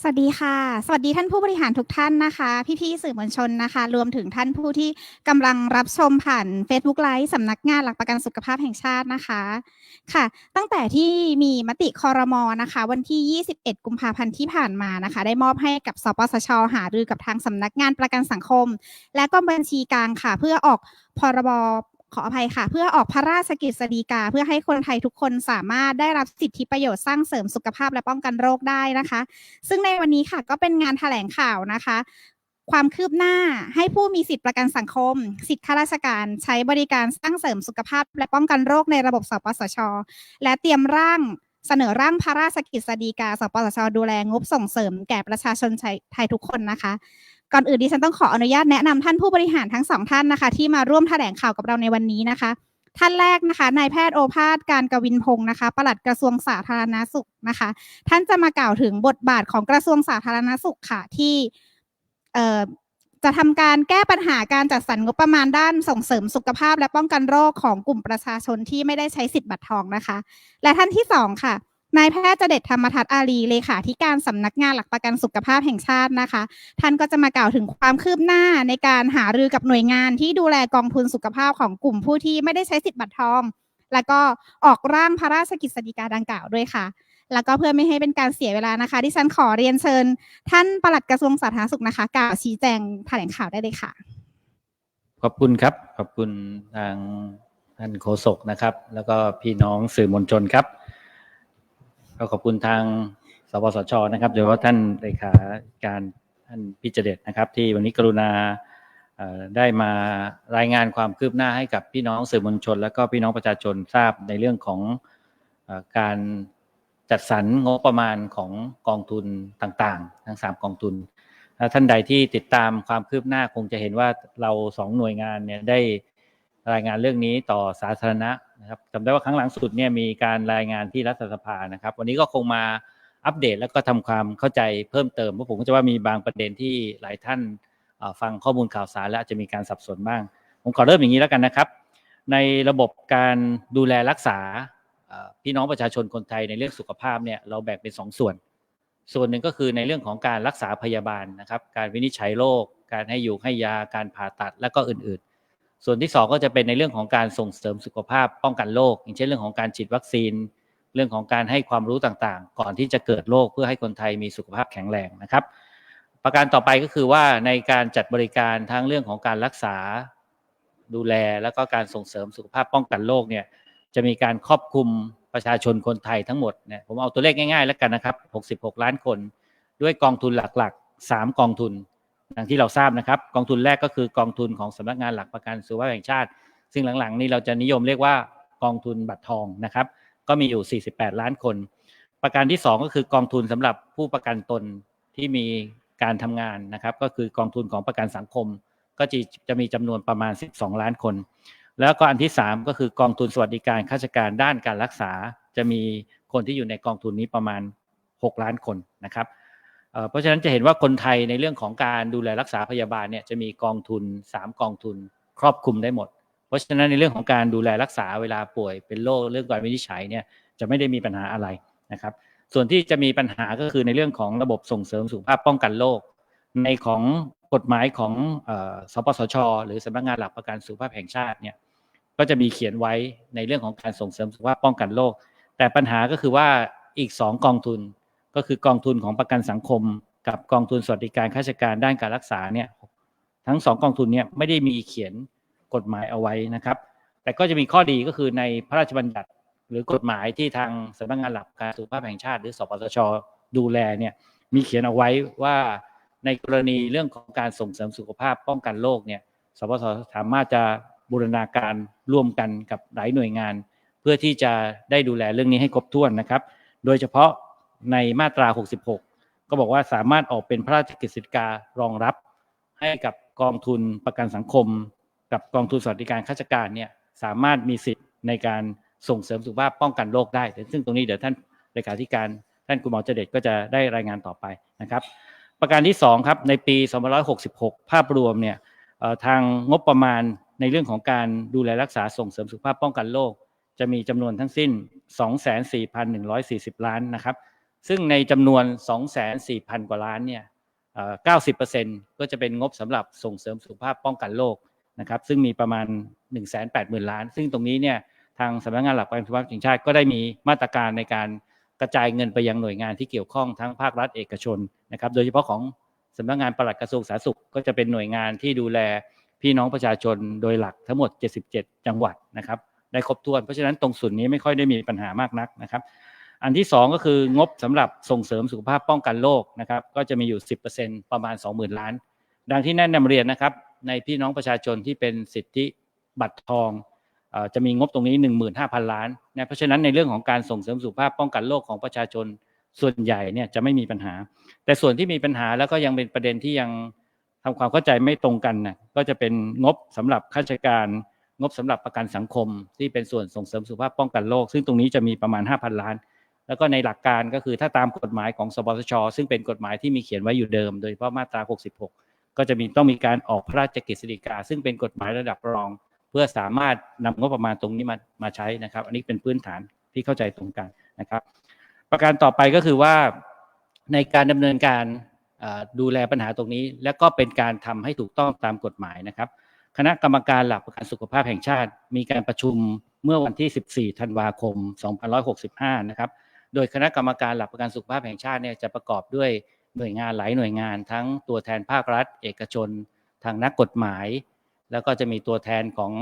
สวัสดีค่ะ สวัสดีท่านผู้บริหารทุกท่านนะคะ พี่ๆสื่อมวลชนนะคะ รวมถึงท่านผู้ที่กำลังรับชมผ่าน Facebook Live สำนักงานหลักประกันสุขภาพแห่งชาตินะคะ ค่ะ ตั้งแต่ที่มีมติคอรมอนะคะ วันที่ 21 กุมภาพันธ์ที่ผ่านมานะคะ ได้มอบให้กับสปสช หารือกับทางสำนักงานประกันสังคม และก็บัญชีกลางค่ะ เพื่อออกพรบ ขออภัยค่ะ เพื่อออกพระราชกฤษฎีกา เพื่อให้คนไทยทุกคนสามารถได้รับสิทธิประโยชน์สร้างเสริมสุขภาพและป้องกันโรคได้นะคะ ซึ่งในวันนี้ค่ะก็เป็นงานแถลงข่าวนะคะ ความคืบหน้าให้ผู้มีสิทธิประกันสังคม สิทธิข้าราชการใช้บริการสร้างเสริมสุขภาพ และป้องกันโรคในระบบสปสช และเตรียมร่างเสนอร่างพระราชกฤษฎีกา สปสช ดูแลงบส่งเสริมแก่ประชาชนไทยทุกคนนะคะก่อนอื่นดิฉันต้องขออนุญาตแนะนำท่านผู้บริหารทั้งสองท่านนะคะ ที่มาร่วมแถลงข่าวกับเราในวันนี้นะคะ ท่านแรกนะคะนายแพทย์โอภาสการกวินพงศ์นะคะปลัดกระทรวงสาธารณสุขนะคะ ท่านจะมากล่าวถึงบทบาทของกระทรวงสาธารณสุขค่ะที่เอ่อจะทำการแก้ปัญหาการจัดสรรงบประมาณด้านส่งเสริมสุขภาพ และป้องกันโรคของกลุ่มประชาชนที่ไม่ได้ใช้สิทธิ์บัตรทองนะคะ และท่านที่สองค่ะ นายแพทย์เจเด็ดธรรมทัศอารีเลขาธิการสำนักงานหลักประกันสุขภาพแห่งชาตินะคะ ท่านก็จะมากล่าวถึงความคืบหน้าในการหารือกับหน่วยงานที่ดูแลกองทุนสุขภาพของกลุ่มผู้ที่ไม่ได้ใช้สิทธิ์บัตรทอง แล้วก็ออกร่างพระราชกฤษฎีกาดังกล่าวด้วยค่ะ แล้วก็เพื่อไม่ให้เป็นการเสียเวลานะคะที่ฉันขอเรียนเชิญ ท่านปลัดกระทรวงสาธารณสุขนะคะกล่าวชี้แจงแถลงข่าวได้เลยค่ะ ขอบคุณครับ ขอบคุณทางท่านโฆษกนะครับ แล้วก็พี่น้องสื่อมวลชนครับ ก็ขอบคุณทางสปสชนะครับโดยเฉพาะท่านเลขาการท่านพิจเดตนะครับ ที่วันนี้กรุณาได้มารายงานความคืบหน้าให้กับพี่น้องสื่อมวลชน และก็พี่น้องประชาชนทราบในเรื่องของการจัดสรรงบประมาณของกองทุนต่างๆ ทั้ง 3 กองทุน ท่านใดที่ติดตามความคืบหน้าคงจะเห็นว่าเราสองหน่วยงานเนี่ยได้รายงานเรื่องนี้ต่อสาธารณะ นะครับจำได้ว่าครั้งหลังสุดเนี่ยมีการรายงานที่รัฐสภานะครับ วันนี้ก็คงมาอัปเดตแล้วก็ทำความเข้าใจเพิ่มเติมเพราะผมก็จะว่ามีบางประเด็นที่หลายท่านฟังข้อมูลข่าวสารและจะมีการสับสนบ้าง ผมขอเริ่มอย่างนี้แล้วกันนะครับ ในระบบการดูแลรักษาพี่น้องประชาชนคนไทยในเรื่องสุขภาพเนี่ยเราแบ่งเป็น 2 ส่วน ส่วนหนึ่งก็คือในเรื่องของการรักษาพยาบาลนะครับ การวินิจฉัยโรคการให้อยู่ให้ยาการผ่าตัดและก็อื่นๆ ส่วนที่ 2 ก็จะเป็นในเรื่องของการส่งเสริมสุขภาพป้องกันโรคอย่างเช่นเรื่องของการฉีดวัคซีน เรื่องของการให้ความรู้ต่างๆ ก่อนที่จะเกิดโรคเพื่อให้คนไทยมีสุขภาพแข็งแรงนะครับ ประการต่อไปก็คือว่าในการจัดบริการทั้งเรื่องของการรักษาดูแล แล้วก็การส่งเสริมสุขภาพป้องกันโรคเนี่ยจะมีการครอบคลุมประชาชนคนไทยทั้งหมดเนี่ยผมเอาตัวเลขง่ายๆ แล้วกันนะครับ 66 ล้านคน ด้วยกองทุนหลักๆ 3 กองทุน อย่างที่เราทราบนะครับ กองทุนแรกก็คือกองทุนของสำนักงานหลักประกันสุขภาพแห่งชาติ ซึ่งหลังๆ นี้เราจะนิยมเรียกว่ากองทุนบัตรทองนะครับ ก็มีอยู่ 48 ล้านคน ประการที่ 2 ก็คือกองทุนสำหรับผู้ประกันตนที่มีการทำงานนะครับ ก็คือกองทุนของประกันสังคม ก็จะจะมีจำนวนประมาณ 12 ล้านคน แล้วก็อันที่ 3 ก็คือกองทุนสวัสดิการข้าราชการด้านการรักษา จะมีคนที่อยู่ในกองทุนนี้ประมาณ 6 ล้านคนนะครับ เพราะฉะนั้นจะเห็นว่าคนไทยในเรื่องของการดูแลรักษาพยาบาลเนี่ยจะมีกองทุน 3 กองทุนครอบคลุมได้หมด เพราะฉะนั้นในเรื่องของการดูแลรักษาเวลาป่วยเป็นโรคเรื่องการวินิจฉัยเนี่ยจะไม่ได้มีปัญหาอะไรนะครับ ส่วนที่จะมีปัญหาก็คือในเรื่องของระบบส่งเสริมสุขภาพป้องกันโรคในของกฎหมายของสปสช หรือสำนักงานหลักประกันสุขภาพแห่งชาติเนี่ยก็จะมีเขียนไว้ในเรื่องของการส่งเสริมสุขภาพป้องกันโรคแต่ปัญหาก็คือว่าอีก 2 กองทุน ก็คือกองทุนของประกันสังคม กับกองทุนสวัสดิการข้าราชการด้านการรักษาเนี่ยทั้งสองกองทุนเนี่ยไม่ได้มีเขียนกฎหมายเอาไว้นะครับ แต่ก็จะมีข้อดีก็คือในพระราชบัญญัติหรือกฎหมายที่ทางสำนักงานหลักการสุขภาพแห่งชาติ หรือสปสชดูแลเนี่ยมีเขียนเอาไว้ว่าในกรณีเรื่องของการส่งเสริมสุขภาพป้องกันโรคเนี่ยสปสชสามารถจะบูรณาการร่วมกันกับหลายหน่วยงาน เพื่อที่จะได้ดูแลเรื่องนี้ให้ครบถ้วนนะครับ โดยเฉพาะ ในมาตรา 66 ก็บอกว่าสามารถออกเป็นพระราชกฤษฎีการองรับ ให้กับกองทุนประกันสังคม กับกองทุนสวัสดิการข้าราชการเนี่ยสามารถมีสิทธิ์ในการส่งเสริมสุขภาพป้องกันโรคได้ ซึ่งตรงนี้เดี๋ยวท่านเลขาธิการท่านคุณหมอเจเดตก็จะได้รายงานต่อไปนะครับ ประการที่ 2 ครับในปี2566 ภาพรวมเนี่ยทางงบประมาณในเรื่องของการดูแลรักษาส่งเสริมสุขภาพป้องกันโรคจะมีจำนวนทั้งสิ้น 24,140 ล้านนะครับ ซึ่งในจำนวน 24,000 กว่าล้านเนี่ย90%ก็จะเป็นงบสำหรับส่งเสริมสุขภาพป้องกันโรคนะครับ ซึ่งมีประมาณ 180,000 ล้าน ซึ่งตรงนี้เนี่ยทางสำนักงานหลักประกันสุขภาพแห่งชาติก็ได้มีมาตรการในการกระจายเงินไปยังหน่วยงานที่เกี่ยวข้องทั้งภาครัฐเอกชนนะครับ โดยเฉพาะของสำนักงานปลัดกระทรวงสาธารณสุข ก็จะเป็นหน่วยงานที่ดูแลพี่น้องประชาชนโดยหลักทั้งหมด 77 จังหวัดนะครับได้ครบถ้วนเพราะฉะนั้นตรงส่วนนี้ไม่ค่อยได้มีปัญหามากนักนะครับ อันที่สองก็คืองบสำหรับส่งเสริมสุขภาพป้องกันโรคนะครับก็จะมีอยู่ 10%ประมาณ 20,000 ล้าน ดังที่แนะนำเรียนนะครับ ในพี่น้องประชาชนที่เป็นสิทธิบัตรทองจะมีงบตรงนี้ 15,000 ล้านนะเพราะฉะนั้นในเรื่องของการส่งเสริมสุขภาพป้องกันโรคของประชาชนส่วนใหญ่เนี่ยจะไม่มีปัญหา แต่ส่วนที่มีปัญหาแล้วก็ยังเป็นประเด็นที่ยังทำความเข้าใจไม่ตรงกันนะก็จะเป็นงบสำหรับข้าราชการงบสำหรับประกันสังคม ที่เป็นส่วนส่งเสริมสุขภาพป้องกันโรคซึ่งตรงนี้จะมีประมาณ 5,000 ล้าน แล้วก็ในหลักการก็คือถ้าตามกฎหมายของสปสช ซึ่งเป็นกฎหมายที่มีเขียนไว้อยู่เดิม โดยเฉพาะมาตรา 66 ก็จะมีต้องมีการออกพระราชกฤษฎีกา ซึ่งเป็นกฎหมายระดับรอง เพื่อสามารถนำงบประมาณตรงนี้มามาใช้นะครับ อันนี้เป็นพื้นฐานที่เข้าใจตรงกันนะครับ ประการต่อไปก็คือว่าในการดำเนินการดูแลปัญหาตรงนี้ และก็เป็นการทำให้ถูกต้องตามกฎหมายนะครับ คณะกรรมการหลักประกันสุขภาพแห่งชาติ มีการประชุมเมื่อวันที่ 14 ธันวาคม 2565 นะครับ โดยคณะกรรมการหลักประกันสุขภาพแห่งชาติเนี่ยจะประกอบด้วยหน่วยงานหลายหน่วยงาน ทั้งตัวแทนภาครัฐ เอกชน ทางนักกฎหมาย แล้วก็จะมีตัวแทนของ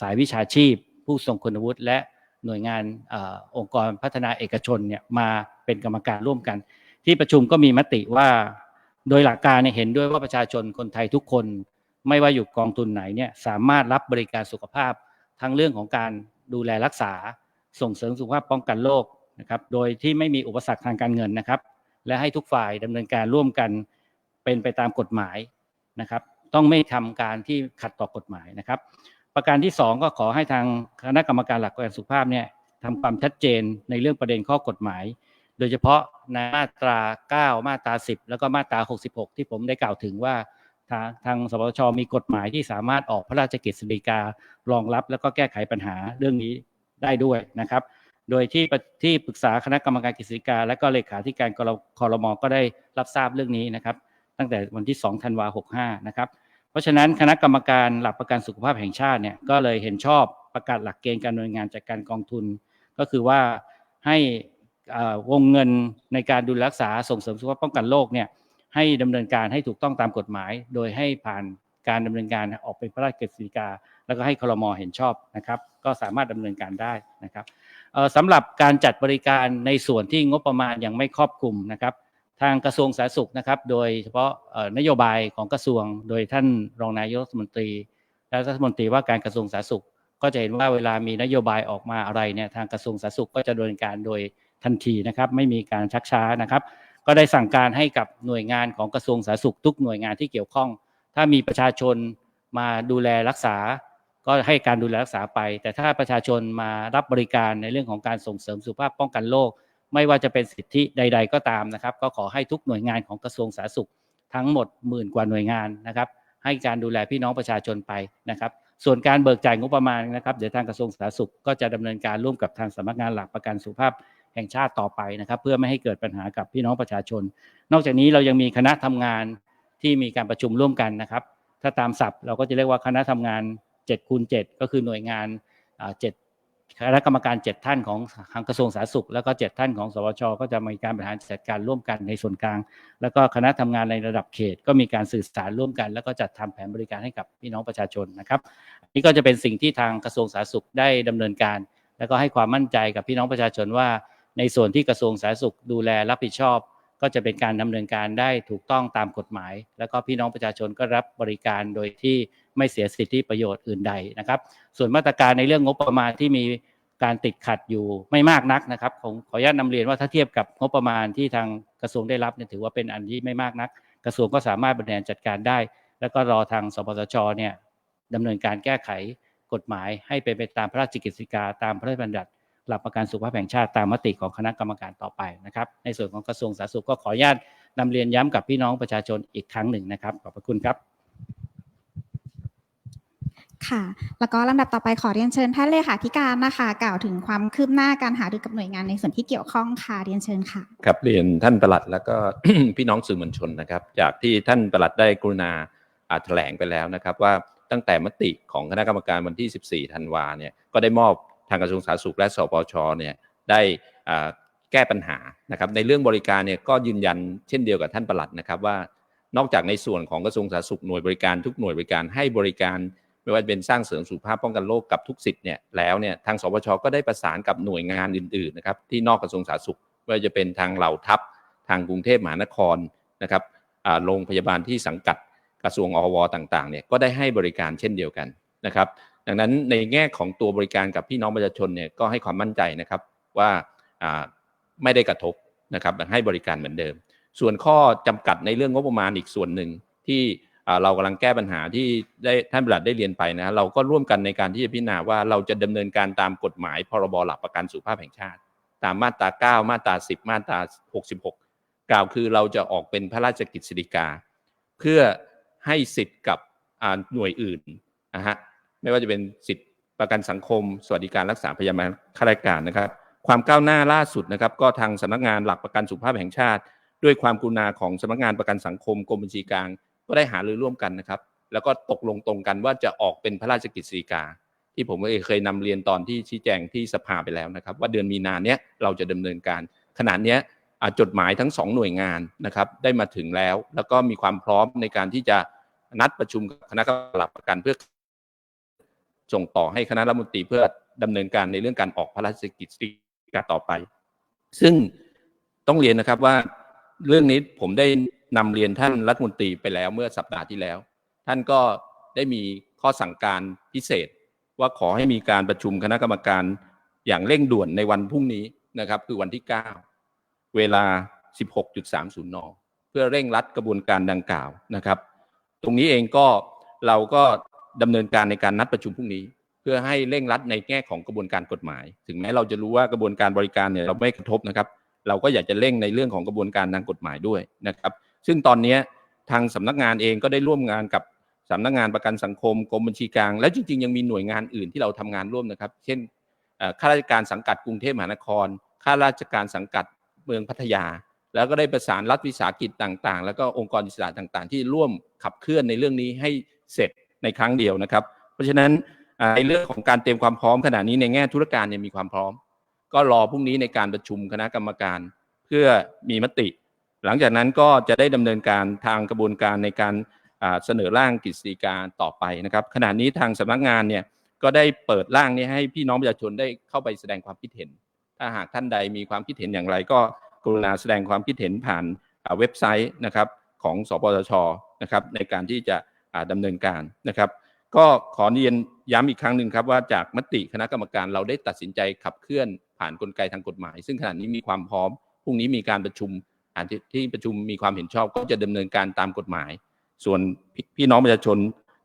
สายวิชาชีพ ผู้ทรงคุณวุฒิและหน่วยงานออองค์กรพัฒนาเอกชนเนี่ยมาเป็นกรรมการร่วมกัน ที่ประชุมก็มีมติว่า โดยหลักการเนี่ยเห็นด้วยว่าประชาชนคนไทยทุกคน ไม่ว่าอยู่กองทุนไหนเนี่ยสามารถรับบริการสุขภาพทั้งเรื่องของการดูแลรักษา ส่งเสริมสุขภาพป้องกันโรค นะครับโดยที่ไม่มีอุปสรรคทางการเงินนะครับ และให้ทุกฝ่ายดำเนินการร่วมกันเป็นไปตามกฎหมายนะครับ ต้องไม่ทำการที่ขัดต่อกฎหมายนะครับ ประการที่สองก็ขอให้ทางคณะกรรมการหลักกันสุขภาพเนี่ยทำความชัดเจนในเรื่องประเด็นข้อกฎหมาย โดยเฉพาะในมาตรา 9 มาตรา 10 แล้วก็มาตรา 66 ที่ผมได้กล่าวถึงว่าทางทางสปชมีกฎหมายที่สามารถออกพระราชกฤษฎีการองรับ แล้วก็แก้ไขปัญหาเรื่องนี้ได้ด้วยนะครับ โดยที่ที่ปรึกษาคณะกรรมการกฤษฎีกา และก็เลขาธิการคอรมก็ได้รับทราบเรื่องนี้นะครับ ตั้งแต่วันที่ 2 ธันวาคม65นะครับ เพราะฉะนั้นคณะกรรมการหลักประกันสุขภาพแห่งชาติเนี่ยก็เลยเห็นชอบประกาศหลักเกณฑ์การดำเนินงานจากการกองทุน ก็คือว่าให้วงเงินในการดูแลรักษาส่งเสริมสุขภาพป้องกันโรคเนี่ยให้ดำเนินการให้ถูกต้องตามกฎหมาย โดยให้ผ่านการดำเนินการออกเป็นพระราชกฤษฎีกา แล้วก็ให้คลมเห็นชอบนะครับ ก็สามารถดำเนินการได้นะครับเสำหรับการจัดบริการในส่วนที่งบประมาณยังไม่ครอบคลุมนะครับ ทางกระทรวงสาธารณสุขนะครับ โดยเฉพาะนโยบายของกระทรวง โดยท่านรองนายกรัฐมนตรี และรัฐมนตรีว่าการกระทรวงสาธารณสุข ก็จะเห็นว่าเวลามีนโยบายออกมาอะไรเนี่ยทางกระทรวงสาธารณสุขก็จะดำเนินการโดยทันทีนะครับ ไม่มีการชักช้านะครับ ก็ได้สั่งการให้กับหน่วยงานของกระทรวงสาธารณสุขทุกหน่วยงานที่เกี่ยวข้อง ถ้ามีประชาชนมาดูแลรักษา ก็ให้การดูแลรักษาไป แต่ถ้าประชาชนมารับบริการในเรื่องของการส่งเสริมสุขภาพป้องกันโรคไม่ว่าจะเป็นสิทธิใด ๆ ก็ตามนะครับ ก็ขอให้ทุกหน่วยงานของกระทรวงสาธารณสุข ทั้งหมดหมื่นกว่าหน่วยงานนะครับ ให้การดูแลพี่น้องประชาชนไปนะครับ ส่วนการเบิกจ่ายงบประมาณนะครับเดี๋ยวทางกระทรวงสาธารณสุขก็จะดำเนินการร่วมกับทางสำนักงานหลักประกันสุขภาพแห่งชาติต่อไปนะครับ เพื่อไม่ให้เกิดปัญหากับพี่น้องประชาชน นอกจากนี้เรายังมีคณะทำงานที่มีการประชุมร่วมกันนะครับ ถ้าตามศัพท์เราก็จะเรียกว่าคณะทำงาน 7คูณ7ก็คือหน่วยงานอ่า7คณะกรรมการ 7 ท่านของทางกระทรวงสาธารณสุข แล้วก็ 7 ท่านของสวชก็จะมีการบริหารจัดการร่วมกันในส่วนกลาง แล้วก็คณะทำงานในระดับเขต ก็มีการสื่อสารร่วมกัน แล้วก็จัดทำแผนบริการให้กับพี่น้องประชาชนนะครับนี่ก็จะเป็นสิ่งที่ทางกระทรวงสาธารณสุขได้ดำเนินการ แล้วก็ให้ความมั่นใจกับพี่น้องประชาชนว่า ในส่วนที่กระทรวงสาธารณสุขดูแลรับผิดชอบ ก็จะเป็นการดำเนินการได้ถูกต้องตามกฎหมาย แล้วก็พี่น้องประชาชนก็รับบริการโดยที่ไม่เสียสิทธิประโยชน์อื่นใดนะครับ ส่วนมาตรการในเรื่องงบประมาณที่มีการติดขัดอยู่ไม่มากนักนะครับผมขออนุญาตนำเรียนว่าถ้าเทียบกับงบประมาณที่ทางกระทรวงได้รับเนี่ยถือว่าเป็นอันที่ไม่มากนัก กระทรวงก็สามารถบริหารจัดการได้ แล้วก็รอทางสปสชเนี่ยดำเนินการแก้ไขกฎหมายให้เป็นไปตามพระราชกฤษฎีกาตามพระราชบัญญัติ หลักประกันสุขภาพแห่งชาติตามมติของคณะกรรมการต่อไปนะครับ ในส่วนของกระทรวงสาธารณสุขก็ขออนุญาตนำเรียนย้ำกับพี่น้องประชาชนอีกครั้งหนึ่งนะครับ ขอบพระคุณครับ ค่ะ แล้วก็ลำดับต่อไปขอเรียนเชิญท่านเลขาธิการนะคะ กล่าวถึงความคืบหน้าการหารือกับหน่วยงานในส่วนที่เกี่ยวข้องค่ะเรียนเชิญค่ะ ครับเรียนท่านประหลัดแล้วก็พี่น้องสื่อมวลชนนะครับ จากที่ท่านประหลัดได้กรุณาอ่าแถลงไปแล้วนะครับว่าตั้งแต่มติของคณะกรรมการวันที่ 14 ธันวาเนี่ย ก็ได้มอบ ทางกระทรวงสาธารณสุขและสปชเนี่ยได้แก้ปัญหานะครับในเรื่องบริการเนี่ยก็ยืนยันเช่นเดียวกับท่านประหลัดนะครับว่านอกจากในส่วนของกระทรวงสาธารณสุขหน่วยบริการทุกหน่วยบริการให้บริการ ไม่ว่าจะเป็นสร้างเสริมสุขภาพป้องกันโรคกับทุกสิทธิ์เนี่ยแล้วเนี่ยทางสปชก็ได้ประสานกับหน่วยงานอื่นๆนะครับที่นอกกระทรวงสาธารณสุขไม่ว่าจะเป็นทางเหล่าทัพ ทางกรุงเทพมหานครนะครับโรงพยาบาลที่สังกัดกระทรวงอวต่างๆเนี่ยก็ได้ให้บริการเช่นเดียวกันนะครับ ดังนั้นในแง่ของตัวบริการกับพี่น้องประชาชนเนี่ยก็ให้ความมั่นใจนะครับว่าไม่ได้กระทบนะครับให้บริการเหมือนเดิม ส่วนข้อจำกัดในเรื่องงบประมาณอีกส่วนหนึ่งที่เรากำลังแก้ปัญหาที่ได้ท่านประหลัดได้เรียนไปนะเราก็ร่วมกันในการที่จะพิจารณาว่าเราจะดำเนินการตามกฎหมาย พรบหลักประกันสุขภาพแห่งชาติ ตามมาตรา 9 มาตรา 10 มาตรา 66 กล่าวคือเราจะออกเป็นพระราชกฤษฎีกา เพื่อให้สิทธิ์กับหน่วยอื่นนะฮะ ไม่ว่าจะเป็นสิทธิประกันสังคม สวัสดิการรักษาพยาบาลข้าราชการนะครับ ความก้าวหน้าล่าสุดนะครับ ก็ทางสำนักงานหลักประกันสุขภาพแห่งชาติ ด้วยความกรุณาของสำนักงานประกันสังคมกรมบัญชีกลาง ก็ได้หารือร่วมกันนะครับ แล้วก็ตกลงตรงกันว่าจะออกเป็นพระราชกฤษฎีกา ที่ผมเคยนำเรียนตอนที่ชี้แจงที่สภาไปแล้วนะครับ ว่าเดือนมีนาเนี้ยเราจะดำเนินการ ขณะเนี้ยอ่าจดหมายทั้งสองหน่วยงานนะครับได้มาถึงแล้ว แล้วก็มีความพร้อมในการที่จะนัดประชุมคณะกรรมการประกันเพื่อ ส่งต่อให้คณะรัฐมนตรีเพื่อดำเนินการในเรื่องการออกพระราชกฤษฎีกาต่อไป ซึ่งต้องเรียนนะครับว่าเรื่องนี้ผมได้นำเรียนท่านรัฐมนตรีไปแล้วเมื่อสัปดาห์ที่แล้ว ท่านก็ได้มีข้อสั่งการพิเศษ ว่าขอให้มีการประชุมคณะกรรมการอย่างเร่งด่วนในวันพรุ่งนี้นะครับ คือวันที่ 9 เวลา 16.30 น เพื่อเร่งรัดกระบวนการดังกล่าวนะครับ ตรงนี้เองก็เราก็ ดำเนินการในการนัดประชุมพรุ่งนี้ เพื่อให้เร่งรัดในแง่ของกระบวนการกฎหมาย ถึงแม้เราจะรู้ว่ากระบวนการบริการเนี่ยเราไม่กระทบนะครับ เราก็อยากจะเร่งในเรื่องของกระบวนการทางกฎหมายด้วยนะครับ ซึ่งตอนนี้ทางสำนักงานเองก็ได้ร่วมงานกับสำนักงานประกันสังคมกรมบัญชีกลาง และจริงๆ ยังมีหน่วยงานอื่นที่เราทำงานร่วมนะครับ เช่นข้าราชการสังกัดกรุงเทพมหานครข้าราชการสังกัดเมืองพัทยา แล้วก็ได้ประสานรัฐวิสาหกิจต่างๆ แล้วก็องค์กรอิสระต่างๆ ที่ร่วมขับเคลื่อนในเรื่องนี้ให้เสร็จ ในครั้งเดียวนะครับ เพราะฉะนั้นในเรื่องของการเตรียมความพร้อมขณะนี้ในแง่ธุรการเนี่ยมีความพร้อม ก็รอพรุ่งนี้ในการประชุมคณะกรรมการ เพื่อมีมติ หลังจากนั้นก็จะได้ดำเนินการทางกระบวนการในการเสนอร่างกฤษฎีกาต่อไปนะครับ ขณะนี้ทางสำนักงานเนี่ยก็ได้เปิดร่างนี้ให้พี่น้องประชาชนได้เข้าไปแสดงความคิดเห็น ถ้าหากท่านใดมีความคิดเห็นอย่างไร ก็กรุณาแสดงความคิดเห็นผ่านเว็บไซต์นะครับของสปสชนะครับในการที่จะ อ่าดำเนินการนะครับ ก็ขอเรียนย้ำอีกครั้งหนึ่งครับว่าจากมติคณะกรรมการเราได้ตัดสินใจขับเคลื่อนผ่านกลไกทางกฎหมาย ซึ่งขณะนี้มีความพร้อมพรุ่งนี้มีการประชุมอานที่ประชุมมีความเห็นชอบก็จะดำเนินการตามกฎหมาย ส่วนพี่พี่น้องประชาชน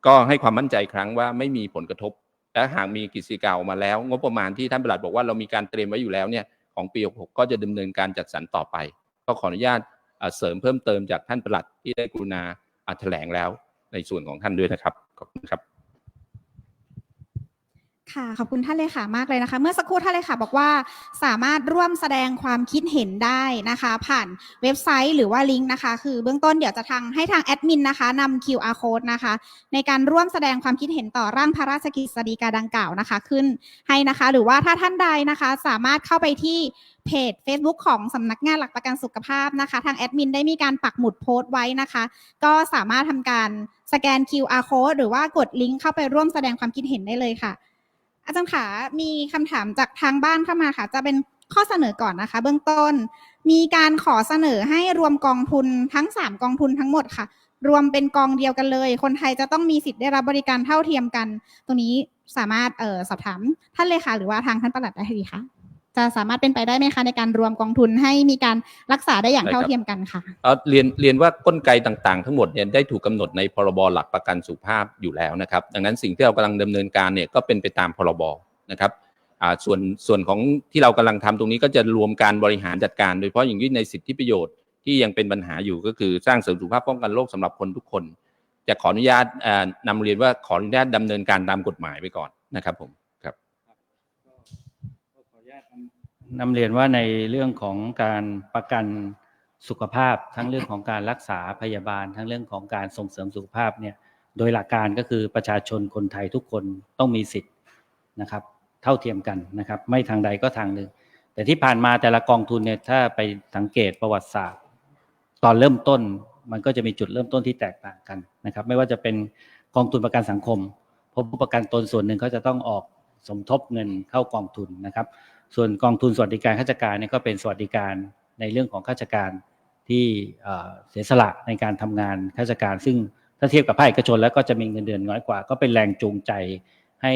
ก็ให้ความมั่นใจครั้งว่าไม่มีผลกระทบ และหากมีกฤษฎีกาออกมาแล้ว งบประมาณที่ท่านประหลัดบอกว่าเรามีการเตรียมไว้อยู่แล้วเนี่ยของปี 66 ก็จะดำเนินการจัดสรรต่อไป ก็ขออนุญาตเสริมเพิ่มเติมจากท่านประหลัดที่ได้กรุณาแถลงแล้ว ในส่วนของท่านด้วยนะครับ ขอบคุณครับ ค่ะขอบคุณท่านเลขามากเลยนะคะ เมื่อสักครู่ท่านเลขาบอกว่าสามารถร่วมแสดงความคิดเห็นได้นะคะ ผ่านเว็บไซต์หรือว่าลิงก์นะคะ คือเบื้องต้นเดี๋ยวจะทางให้ทางแอดมินนะคะนำ QR code นะคะ ในการร่วมแสดงความคิดเห็นต่อร่างพระราชกฤษฎีกาดังกล่าวนะคะ ขึ้นให้นะคะ หรือว่าถ้าท่านใดนะคะ สามารถเข้าไปที่เพจ Facebook ของสำนักงานหลักประกันสุขภาพนะคะ ทางแอดมินได้มีการปักหมุดโพสต์ไว้นะคะ ก็สามารถทำการสแกน QR code หรือว่ากดลิงก์เข้าไปร่วมแสดงความคิดเห็นได้เลยค่ะ อาจารย์ขามีคำถามจากทางบ้านเข้ามาค่ะ จะเป็นข้อเสนอก่อนนะคะ เบื้องต้น มีการขอเสนอให้รวมกองทุนทั้ง 3 กองทุนทั้งหมดค่ะ รวมเป็นกองเดียวกันเลย คนไทยจะต้องมีสิทธิ์ได้รับบริการเท่าเทียมกัน ตรงนี้สามารถเออสอบถามท่านเลยค่ะหรือว่าทางท่านประหลัดได้ดีคะ จะสามารถเป็นไปได้ไหมคะในการรวมกองทุนให้มีการรักษาได้อย่างได้ครับเท่าเทียมกันค่ะเอ่อเรียนเรียนว่ากลไกต่างๆ ทั้งหมดเนี่ยได้ถูกกำหนดในพรบหลักประกันสุขภาพอยู่แล้วนะครับ ดังนั้นสิ่งที่เรากำลังดำเนินการเนี่ยก็เป็นไปตามพรบนะครับอ่าส่วนส่วนของที่เรากำลังทำตรงนี้ก็จะรวมการบริหารจัดการ โดยเฉพาะอย่างยิ่งในสิทธิประโยชน์ที่ยังเป็นปัญหาอยู่ก็คือสร้างเสริมสุขภาพป้องกันโรคสำหรับคนทุกคน จะขออนุญาตเอ่อนำเรียนว่าขออนุญาตดำเนินการตามกฎหมายไปก่อนนะครับผมครับ ขออนุญาต นำเรียนว่าในเรื่องของการประกันสุขภาพ ทั้งเรื่องของการรักษาพยาบาล ทั้งเรื่องของการส่งเสริมสุขภาพเนี่ยโดยหลักการก็คือประชาชนคนไทยทุกคนต้องมีสิทธิ์นะครับ เท่าเทียมกันนะครับ ไม่ทางใดก็ทางหนึ่ง แต่ที่ผ่านมาแต่ละกองทุนเนี่ยถ้าไปสังเกตประวัติศาสตร์ ตอนเริ่มต้นมันก็จะมีจุดเริ่มต้นที่แตกต่างกันนะครับ ไม่ว่าจะเป็นกองทุนประกันสังคมพราะผู้ประกันตนส่วนหนึ่งเขาจะต้องออกสมทบเงินเข้ากองทุนนะครับ ส่วนกองทุนสวัสดิการข้าราชการเนี่ยก็เป็นสวัสดิการในเรื่องของข้าราชการที่เสียสละในการทำงานข้าราชการ ซึ่งถ้าเทียบกับภาคเอกชน แล้วก็จะมีเงินเดือนน้อยกว่า ก็เป็นแรงจูงใจให้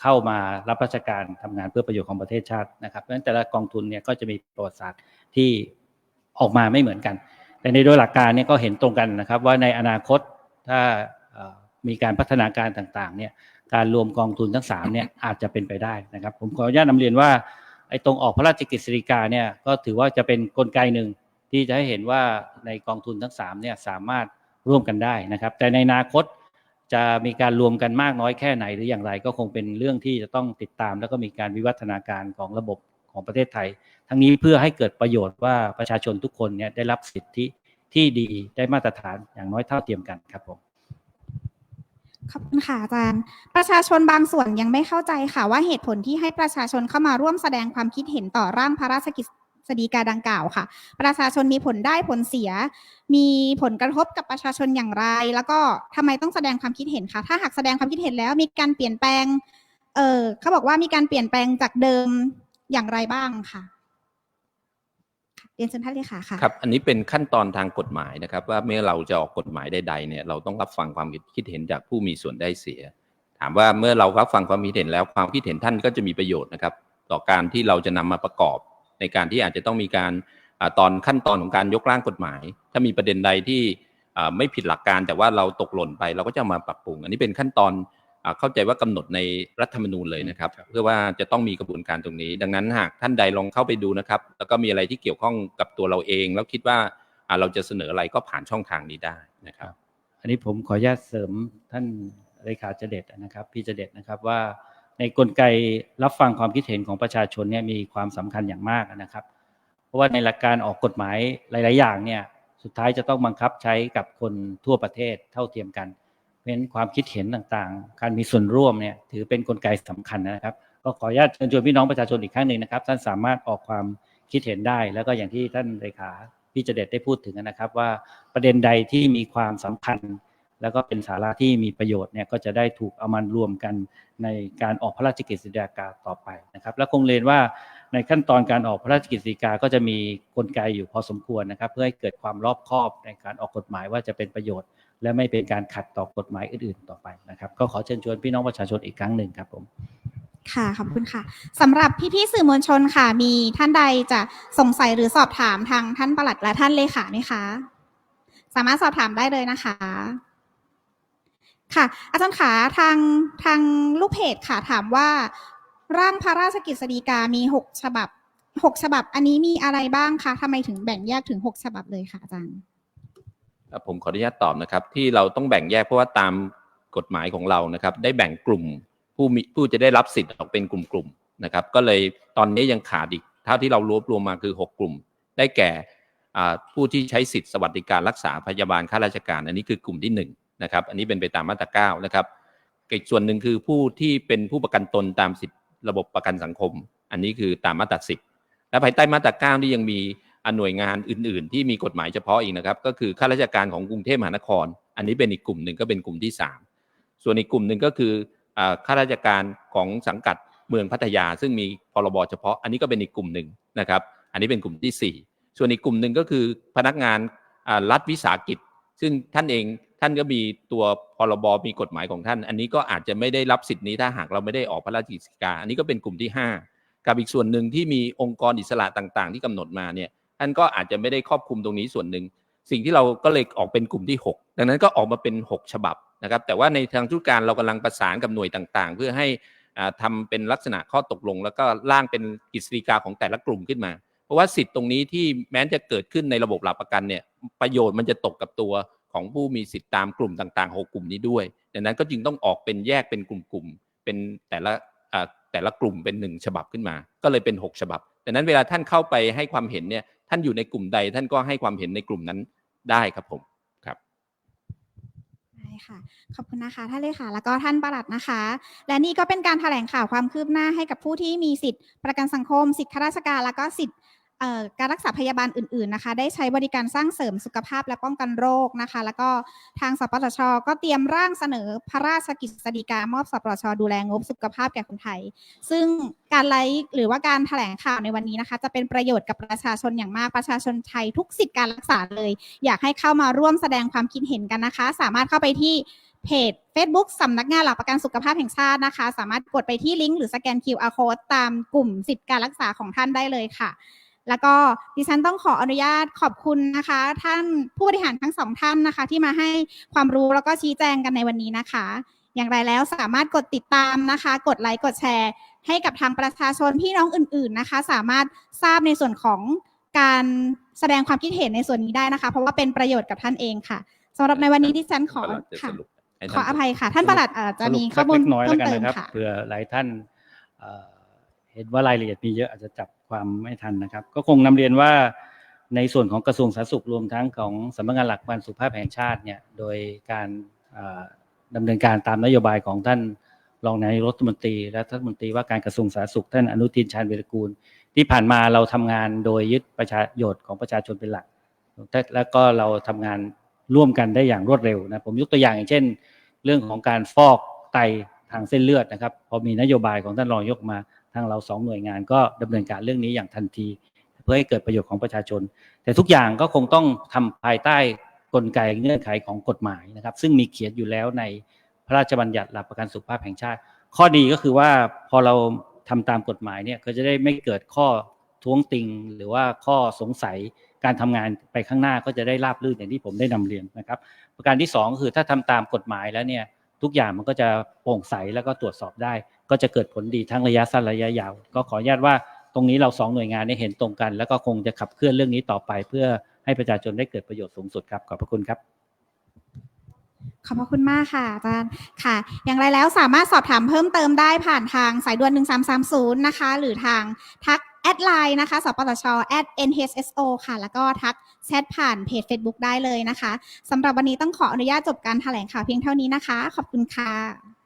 เข้ามารับราชการทำงานเพื่อประโยชน์ของประเทศชาตินะครับเพราะฉะนั้นแต่ละกองทุนเนี่ยก็จะมีประวัติศาสตร์ที่ออกมาไม่เหมือนกัน แต่ในโดยหลักการเนี่ยก็เห็นตรงกันนะครับว่าในอนาคตถ้ามีการพัฒนาการต่างๆเนี่ยการรวมกองทุนทั้งสามเนี่ยอาจจะเป็นไปได้นะครับ ผมขออนุญาตนำเรียนว่า ไอ้ตรงออกพระราชกฤษฎีกาเนี่ยก็ถือว่าจะเป็นกลไกหนึ่งที่จะให้เห็นว่าในกองทุนทั้งสามเนี่ยสามารถร่วมกันได้นะครับ แต่ในอนาคตจะมีการรวมกันมากน้อยแค่ไหนหรืออย่างไรก็คงเป็นเรื่องที่จะต้องติดตาม แล้วก็มีการวิวัฒนาการของระบบของประเทศไทย ทั้งนี้เพื่อให้เกิดประโยชน์ว่าประชาชนทุกคนเนี่ยได้รับสิทธิที่ดีได้มาตรฐานอย่างน้อยเท่าเทียมกันครับผม ขอบคุณค่ะอาจารย์ ประชาชนบางส่วนยังไม่เข้าใจค่ะ ว่าเหตุผลที่ให้ประชาชนเข้ามาร่วมแสดงความคิดเห็นต่อร่างพระราชกฤษฎีกาดังกล่าวค่ะ ประชาชนมีผลได้ผลเสีย มีผลกระทบกับประชาชนอย่างไร แล้วก็ทำไมต้องแสดงความคิดเห็นคะถ้าหากแสดงความคิดเห็นแล้วมีการเปลี่ยนแปลง เออเขาบอกว่ามีการเปลี่ยนแปลงจากเดิมอย่างไรบ้างคะค่ะ เรียนเชิญท่านเลขาค่ะครับ อันนี้เป็นขั้นตอนทางกฎหมายนะครับ ว่าเมื่อเราจะออกกฎหมายใดๆเนี่ยเราต้องรับฟังความคิดเห็นจากผู้มีส่วนได้เสีย ถามว่าเมื่อเรารับฟังความคิดเห็นแล้วความคิดเห็นท่านก็จะมีประโยชน์นะครับ ต่อการที่เราจะนำมาประกอบ ในการที่อาจจะต้องมีการอตอนขั้นตอนของการยกร่างกฎหมาย ถ้ามีประเด็นใดที่ไม่ผิดหลักการแต่ว่าเราตกหล่นไปเราก็จะมาปรับปรุง อันนี้เป็นขั้นตอน เข้าใจว่ากำหนดในรัฐธรรมนูญเลยนะครับครับ เพื่อว่าจะต้องมีกระบวนการตรงนี้ ดังนั้นหากท่านใดลองเข้าไปดูนะครับ แล้วก็มีอะไรที่เกี่ยวข้องกับตัวเราเอง แล้วคิดว่าอ่าเราจะเสนออะไรก็ผ่านช่องทางนี้ได้นะครับ อันนี้ผมขออนุญาตเสริมท่านเลขาเจเดตนะครับ พี่เจเดตนะครับว่าในกลไกรับฟังความคิดเห็นของประชาชนเนี่ยมีความสำคัญอย่างมากนะครับ เพราะว่าในหลักการออกกฎหมายหลาย ๆ อย่างเนี่ยสุดท้ายจะต้องบังคับใช้กับคนทั่วประเทศเท่าเทียมกัน เพราะฉะนั้นความคิดเห็นต่างๆ การมีส่วนร่วมเนี่ยถือเป็นกลไกสำคัญนะครับ ก็ขออนุญาตเชิญชวนพี่น้องประชาชนอีกครั้งหนึ่งนะครับ ท่านสามารถออกความคิดเห็นได้ แล้วก็อย่างที่ท่านเลขาพี่เจเดตได้พูดถึงนะครับ ว่าประเด็นใดที่มีความสำคัญ แล้วก็เป็นสาระที่มีประโยชน์เนี่ยก็จะได้ถูกเอามารวมกันในการออกพระราชกฤษฎีกาต่อไปนะครับ และคงเรียนว่าในขั้นตอนการออกพระราชกฤษฎีกา ก็จะมีกลไกอยู่พอสมควรนะครับ เพื่อให้เกิดความรอบคอบในการออกกฎหมายว่าจะเป็นประโยชน์ และไม่เป็นการขัดต่อกฎหมายอื่น ๆ ต่อไปนะครับก็ขอเชิญชวนพี่น้องประชาชนอีกครั้งหนึ่งครับผมค่ะขอบคุณค่ะสำหรับพี่ๆสื่อมวลชนค่ะ มีท่านใดจะสงสัยหรือสอบถามทางท่านประหลัดและท่านเลขาไหมคะ สามารถสอบถามได้เลยนะคะ ค่ะ อาจารย์ขาทางทางลูกเพจค่ะถามว่าร่างพระราชกฤษฎีกามีหกฉบับหกฉบับ อันนี้มีอะไรบ้างคะทำไมถึงแบ่งแยกถึงหกฉบับเลยค่ะอาจารย์ ผมขออนุญาตตอบนะครับ ที่เราต้องแบ่งแยกเพราะว่าตามกฎหมายของเรานะครับ ได้แบ่งกลุ่มผู้มีผู้จะได้รับสิทธิ์ออกเป็นกลุ่มๆนะครับ ก็เลยตอนนี้ยังขาดอีกเท่าที่เรารวบรวมมาคือ 6 กลุ่ม ได้แก่ผู้ที่ใช้สิทธิ์สวัสดิการรักษาพยาบาลข้าราชการ อันนี้คือกลุ่มที่1นะครับอันนี้เป็นไปตามมาตรา9นะครับอีกส่วนหนึ่งคือผู้ที่เป็นผู้ประกันตนตามสิทธิระบบประกันสังคม อันนี้คือตามมาตรา10และภายใต้มาตรา9นี่ยังมี อ่าหน่วยงานอื่น ๆ ที่มีกฎหมายเฉพาะอีกนะครับ ก็คือข้าราชการของกรุงเทพมหานคร อันนี้เป็นอีกกลุ่มหนึ่งก็เป็นกลุ่มที่ 3 ส่วนอีกกลุ่มหนึ่งก็คือข้าราชการของสังกัดเมืองพัทยา ซึ่งมีพรบเฉพาะ อันนี้ก็เป็นอีกกลุ่มหนึ่งนะครับ อันนี้เป็นกลุ่มที่ 4 ส่วนอีกกลุ่มหนึ่งก็คือพนักงานรัฐวิสาหกิจ ซึ่งท่านเองท่านก็มีตัวพรบมีกฎหมายของท่าน อันนี้ก็อาจจะไม่ได้รับสิทธิ์นี้ถ้าหากเราไม่ได้ออกพระราชกฤษฎีกาอันนี้ก็เป็นกลุ่มที่ 5 กับอีกส่วนหนึ่งที่มีองค์กรอิสระต่าง ๆ ที่กำหนดมาเนี่ย ท่านก็อาจจะไม่ได้ครอบคลุมตรงนี้ส่วนหนึ่ง สิ่งที่เราก็เลยออกเป็นกลุ่มที่ 6 ดังนั้นก็ออกมาเป็น 6 ฉบับนะครับ แต่ว่าในทางธุรการเรากำลังประสานกับหน่วยต่างๆ เพื่อให้อ่าทำเป็นลักษณะข้อตกลง แล้วก็ร่างเป็นกฤษฎีกาของแต่ละกลุ่มขึ้นมา เพราะว่าสิทธิ์ตรงนี้ที่แม้จะเกิดขึ้นในระบบหลักประกันเนี่ยประโยชน์มันจะตกกับตัวของผู้มีสิทธิ์ตามกลุ่มต่างๆหกกลุ่มนี้ด้วย ดังนั้นก็จึงต้องออกเป็นแยกเป็นกลุ่มๆ เป็นแต่ละอ่าแต่ละกลุ่มเป็นหนึ่งฉบับขึ้นมา ก็เลยเป็นหกฉบับ ดังนั้นเวลาท่านเข้าไปให้ความเห็นเนี่ยท่านอยู่ในกลุ่มใด ท่านก็ให้ความเห็นในกลุ่มนั้นได้ครับผมครับได้ค่ะขอบคุณนะคะท่านเลขาแล้วก็ท่านประหลัดนะคะ และนี่ก็เป็นการแถลงข่าวความคืบหน้าให้กับผู้ที่มีสิทธิประกันสังคม สิทธิข้าราชการ แล้วก็สิทธิ การรักษาพยาบาลอื่นๆนะคะ ได้ใช้บริการสร้างเสริมสุขภาพและป้องกันโรคนะคะ แล้วก็ทางสปสช ก็เตรียมร่างเสนอพระราชกิจสีกามอบสปสช ดูแลงบสุขภาพแก่คนไทย ซึ่งการไลฟ์หรือว่าการแถลงข่าวในวันนี้นะคะ จะเป็นประโยชน์กับประชาชนอย่างมากประชาชนไทยทุกสิทธิการรักษาเลย อยากให้เข้ามาร่วมแสดงความคิดเห็นกันนะคะ สามารถเข้าไปที่เพจ Facebook สำนักงานหลักประกันสุขภาพแห่งชาตินะคะ สามารถกดไปที่ลิงก์หรือสแกน QR code ตามกลุ่มสิทธิการรักษาของท่านได้เลยค่ะ แล้วก็ดิฉันต้องขออนุญาตขอบคุณนะคะ ท่านผู้บริหารทั้งสองท่านนะคะ ที่มาให้ความรู้แล้วก็ชี้แจงกันในวันนี้นะคะ อย่างไรแล้วสามารถกดติดตามนะคะ กดไลค์กดแชร์ ให้กับทางประชาชนพี่น้องอื่น ๆนะคะ สามารถทราบในส่วนของการแสดงความคิดเห็นในส่วนนี้ได้นะคะ เพราะว่าเป็นประโยชน์กับท่านเองค่ะสำหรับในวันนี้ดิฉันขอประหลัดจะค่ะสรุปให้ขท่าอนอภัยค่ะ ท่านประหลัดเอ่อจะมีข้อมูลสรุปสักเล็กน้อยเพิ่แล้วมกันเติมนะครับค่ะเผื่อหลายท่านเอ่อเห็นว่ารายละเอียดมีเยอะอาจจะจับ ความไม่ทันนะครับ ก็คงนำเรียนว่าในส่วนของกระทรวงสาธารณสุขรวมทั้งของสำนักงานหลักประกันสุขภาพแห่งชาติเนี่ยโดยการเอ่อดำเนินการตามนโยบายของท่านรองนายรัฐมนตรีและรัฐมนตรีว่าการกระทรวงสาธารณสุขท่านอนุทินชาญวีรกูล ที่ผ่านมาเราทำงานโดยยึดประชาโยชน์ของประชาชนเป็นหลัก แล้วก็เราทำงานร่วมกันได้อย่างรวดเร็วนะผมยกตัวอย่างอย่างเช่น เรื่องของการฟอกไตทางเส้นเลือดนะครับ พอมีนโยบายของท่านรองยกมาางเราสองหน่วยงานก็ดำเนินการเรื่องนี้อย่างทันที เพื่อให้เกิดประโยชน์ของประชาชน แต่ทุกอย่างก็คงต้องทำภายใต้กลไกเงื่อนไขของกฎหมายนะครับ ซึ่งมีเขียนอยู่แล้วในพระราชบัญญัติหลักประกันสุขภาพแห่งชาติ ข้อดีก็คือว่าพอเราทำตามกฎหมายเนี่ยก็จะได้ไม่เกิดข้อท้วงติง หรือว่าข้อสงสัยการทำงานไปข้างหน้าก็จะได้ราบรื่นอย่างที่ผมได้นำเรียนนะครับ ประการที่สองคือถ้าทำตามกฎหมายแล้วเนี่ยทุกอย่างมันก็จะโปร่งใสแล้วก็ตรวจสอบได้ ก็จะเกิดผลดีทั้งระยะสั้นระยะยาว ก็ขออนุญาตว่าตรงนี้เราสองหน่วยงานได้เห็นตรงกัน แล้วก็คงจะขับเคลื่อนเรื่องนี้ต่อไป เพื่อให้ประชาชนได้เกิดประโยชน์สูงสุดครับขอบพระคุณครับขอบพระคุณมากค่ะอาจารย์ค่ะ อย่างไรแล้วสามารถสอบถามเพิ่มเติมได้ผ่านทางสายด่วน 1330 นะคะ หรือทางทักแอดไลน์นะคะ สปสช at nhso ค่ะ แล้วก็ทักแชทผ่านเพจ Facebook ได้เลยนะคะสำหรับวันนี้ต้องขออนุญาตจบการแถลงข่าวเพียงเท่านี้นะคะ ขอบคุณค่ะ